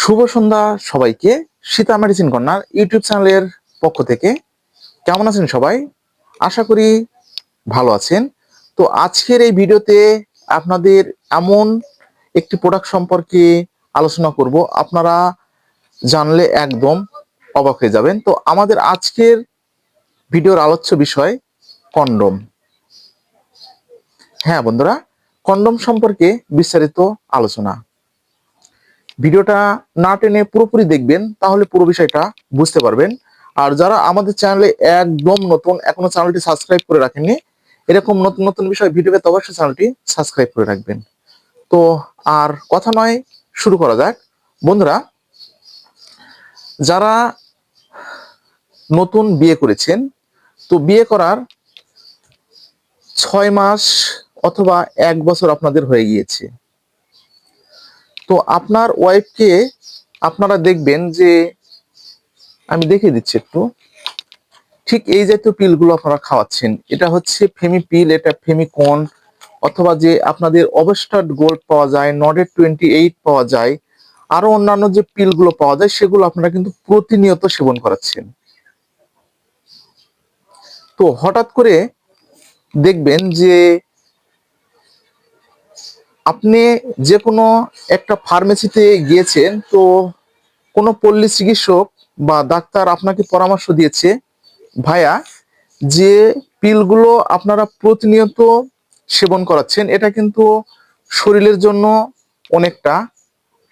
শুভ সন্ধ্যা সবাইকে। Sita medicine corner YouTube চ্যানেলের পক্ষ থেকে। কেমন আছেন সবাই? আশা করি ভালো আছেন। তো আজকের এই ভিডিওতে আপনাদের এমন একটি প্রোডাক্ট সম্পর্কে আলোচনা করব। আপনারা জানলে একদম অবাক হয়ে যাবেন। তো আমাদের আজকের ভিডিওর আলোচ্য বিষয় কন্ডম। হ্যাঁ বন্ধুরা, কন্ডম সম্পর্কে বিস্তারিত আলোচনা। ভিডিওটা না টেনে পুরোপুরি দেখবেন, তাহলে পুরো বিষয়টা বুঝতে পারবেন। আর যারা আমাদের চ্যানেলে একদম নতুন, এখনও চ্যানেলটি সাবস্ক্রাইব করে রাখেননি, এরকম নতুন নতুন বিষয়, ভিডিও পেতে অবশ্যই চ্যানেলটি সাবস্ক্রাইব করে রাখবেন। তো আর কথা নয়, শুরু করা যাক। বন্ধুরা, যারা নতুন বিয়ে করেছেন, তো বিয়ে করার ছয় মাস অথবা এক বছর আপনাদের হয়ে গিয়েছে। তো আপনার ওয়াইফকে আপনারা দেখবেন যে, আমি দেখিয়ে দিচ্ছি একটু। ঠিক এই জাতীয় পিলগুলো আপনারা খাওয়াচ্ছেন। এটা হচ্ছে ফেমি পিল এটা ফেমিকন অথবা যে আপনাদের অবস্টার্ড গোল্ড পাওয়া যায় নডের টোয়েন্টি এইট পাওয়া যায়, আরও অন্যান্য যে পিলগুলো পাওয়া যায়, সেগুলো আপনারা কিন্তু প্রতিনিয়ত সেবন করাচ্ছেন। তো হঠাৎ করে দেখবেন যে আপনি যে কোনো একটা ফার্মেসিতে গিয়েছেন, তো কোনো পল্লী চিকিৎসক বা ডাক্তার আপনাকে পরামর্শ দিয়েছে ভাইয়া যে পিলগুলো আপনারা প্রতিনিয়ত সেবন করাচ্ছেন, এটা কিন্তু শরীরের জন্য অনেকটা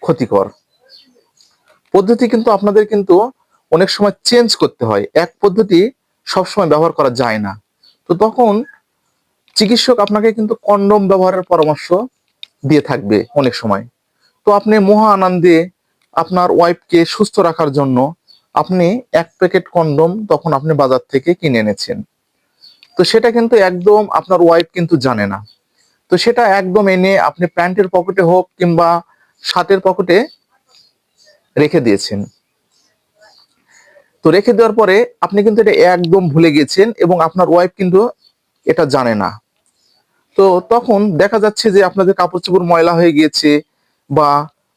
ক্ষতিকর। পদ্ধতি কিন্তু আপনাদের কিন্তু অনেক সময় চেঞ্জ করতে হয়, এক পদ্ধতি সবসময় ব্যবহার করা যায় না। তো তখন চিকিৎসক আপনাকে কিন্তু কন্ডম ব্যবহারের পরামর্শ দিয়ে থাকবে অনেক সময়। তো আপনি মহা আনন্দে আপনার ওয়াইফকে সুস্থ রাখার জন্য আপনি এক প্যাকেট কন্ডম তখন আপনি বাজার থেকে কিনে এনেছেন। তো সেটা কিন্তু একদম আপনার ওয়াইফ কিন্তু জানে না। তো সেটা একদম এনে আপনি প্যান্টের পকেটে হোক কিংবা শার্টের পকেটে রেখে দিয়েছেন। তো রেখে দেওয়ার পরে আপনি কিন্তু এটা একদম ভুলে গিয়েছেন এবং আপনার ওয়াইফ কিন্তু এটা জানে না। তো তখন দেখা যাচ্ছে যে আপনাদের কাপড় চোপড় ময়লা হয়ে গিয়েছে বা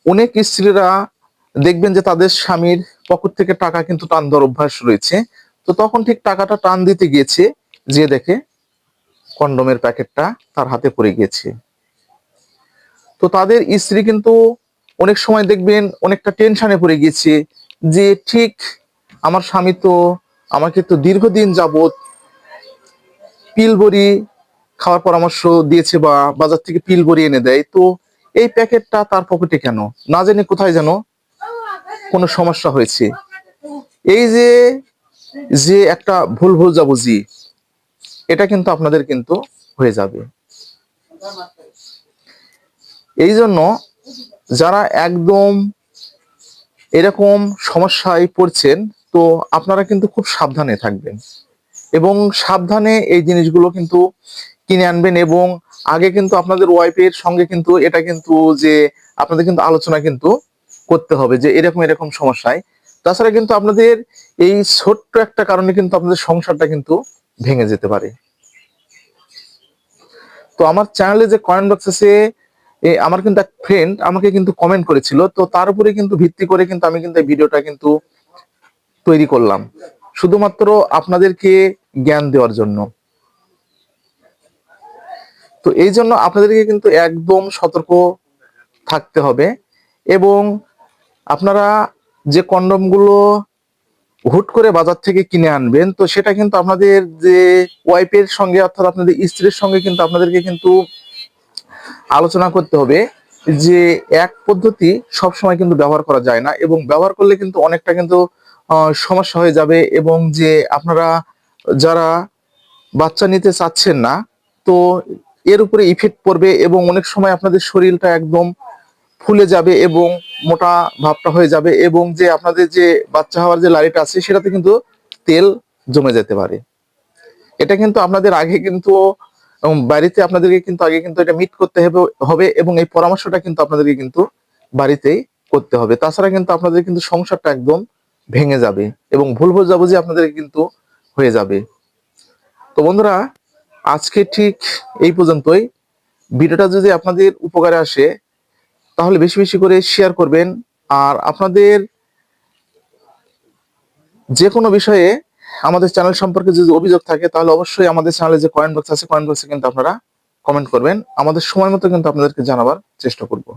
অনেক স্ত্রীরা দেখবেন যে তাদের স্বামীর পকেট থেকে টাকা কিন্তু টান দেওয়ার অভ্যাস রয়েছে। তো তখন ঠিক টাকাটা টান দিতে গিয়েছে, যে দেখে কন্ডমের প্যাকেটটা তার হাতে পড়ে গিয়েছে। তো তাদের স্ত্রী কিন্তু অনেক সময় দেখবেন অনেকটা টেনশনে পড়ে গিয়েছে যে ঠিক আমার স্বামী তো আমাকে তো দীর্ঘদিন যাবত পিল বড়ি খাওয়ার পরামর্শ দিয়েছে বা বাজার থেকে পিল বড়ি এনে দেয়, তো এই প্যাকেটটা তার পকেটে কেন? না জানি কোথায় যেন কোনো সমস্যা হয়েছে। এই যে যে একটা ভুল ভুল বুঝি এটা কিন্তু আপনাদের কিন্তু হয়ে যাবে। এই জন্য যারা একদম এরকম সমস্যায় পড়ছেন, তো আপনারা কিন্তু খুব সাবধানে থাকবেন। এবং সাবধানে এই জিনিসগুলো কিন্তু কিনে আনবেন এবং আগে কিন্তু আপনাদের ওয়াইফের সঙ্গে কিন্তু এটা কিন্তু যে আপনাদের কিন্তু আলোচনা কিন্তু করতে হবে যে এরকম এরকম সমস্যায়। তাছাড়া কিন্তু আপনাদের এই ছোট্ট একটা কারণে কিন্তু আপনাদের সংসারটা কিন্তু ভেঙে যেতে পারে। তো আমার চ্যানেলে যে বক্স আছে আমার কিন্তু এক ফ্রেন্ড আমাকে কিন্তু কমেন্ট করেছিল, তো তার উপরে কিন্তু ভিত্তি করে কিন্তু আমি কিন্তু এই ভিডিওটা কিন্তু তৈরি করলাম। শুধুমাত্র আপনাদেরকে জ্ঞান দেওয়ার জন্য। তো এই জন্য আপনাদেরকে কিন্তু একদম সতর্ক থাকতে হবে এবং আপনারা যে কন্ডমগুলো হুট করে বাজার থেকে কিনে আনবেন, তো সেটা কিন্তু আপনাদের যে ওয়াইফের সঙ্গে অর্থাৎ আপনাদের স্ত্রীর সঙ্গে কিন্তু আপনাদেরকে কিন্তু আলোচনা করতে হবে যে এক পদ্ধতি সব সময় কিন্তু ব্যবহার করা যায় না এবং ব্যবহার করলে কিন্তু অনেকটা কিন্তু সমস্যা হয়ে যাবে এবং যে আপনারা যারা বাচ্চা নিতে চাচ্ছেন না, তো এর উপরে ইফেক্ট পড়বে এবং অনেক সময় আপনাদের শরীরটা একদম ফুলে যাবে এবং মোটা ভাবটা হয়ে যাবে এবং যে আপনাদের যে বাচ্চা হওয়ার যে লাড়িটা আছে সেটাতে কিন্তু তেল জমে যেতে পারে। এটা কিন্তু আপনাদের আগে কিন্তু বাড়িতে আপনাদেরকে কিন্তু আগে কিন্তু এটা মিট করতে হবে হবে এবং এই পরামর্শটা কিন্তু আপনাদেরকে কিন্তু বাড়িতেই করতে হবে। তাছাড়া কিন্তু আপনাদের কিন্তু সংসারটা একদম ভেঙে যাবে এবং ভুল বোঝাবুঝি আপনাদের কিন্তু হয়ে যাবে। তো বন্ধুরা আজকে ঠিক এই পর্যন্তই। ভিডিওটা যদি আপনাদের উপকারে আসে, তাহলে বেশি বেশি করে শেয়ার করবেন। আর আপনাদের যে কোনো বিষয়ে আমাদের চ্যানেল সম্পর্কে যদি অভিযোগ থাকে, তাহলে অবশ্যই আমাদের চ্যানেলে যে কয়েন বক্স আছে কয়েন বক্সে কিন্তু আপনারা কমেন্ট করবেন। আমাদের সময় মতো কিন্তু আপনাদেরকে জানাবার চেষ্টা করব।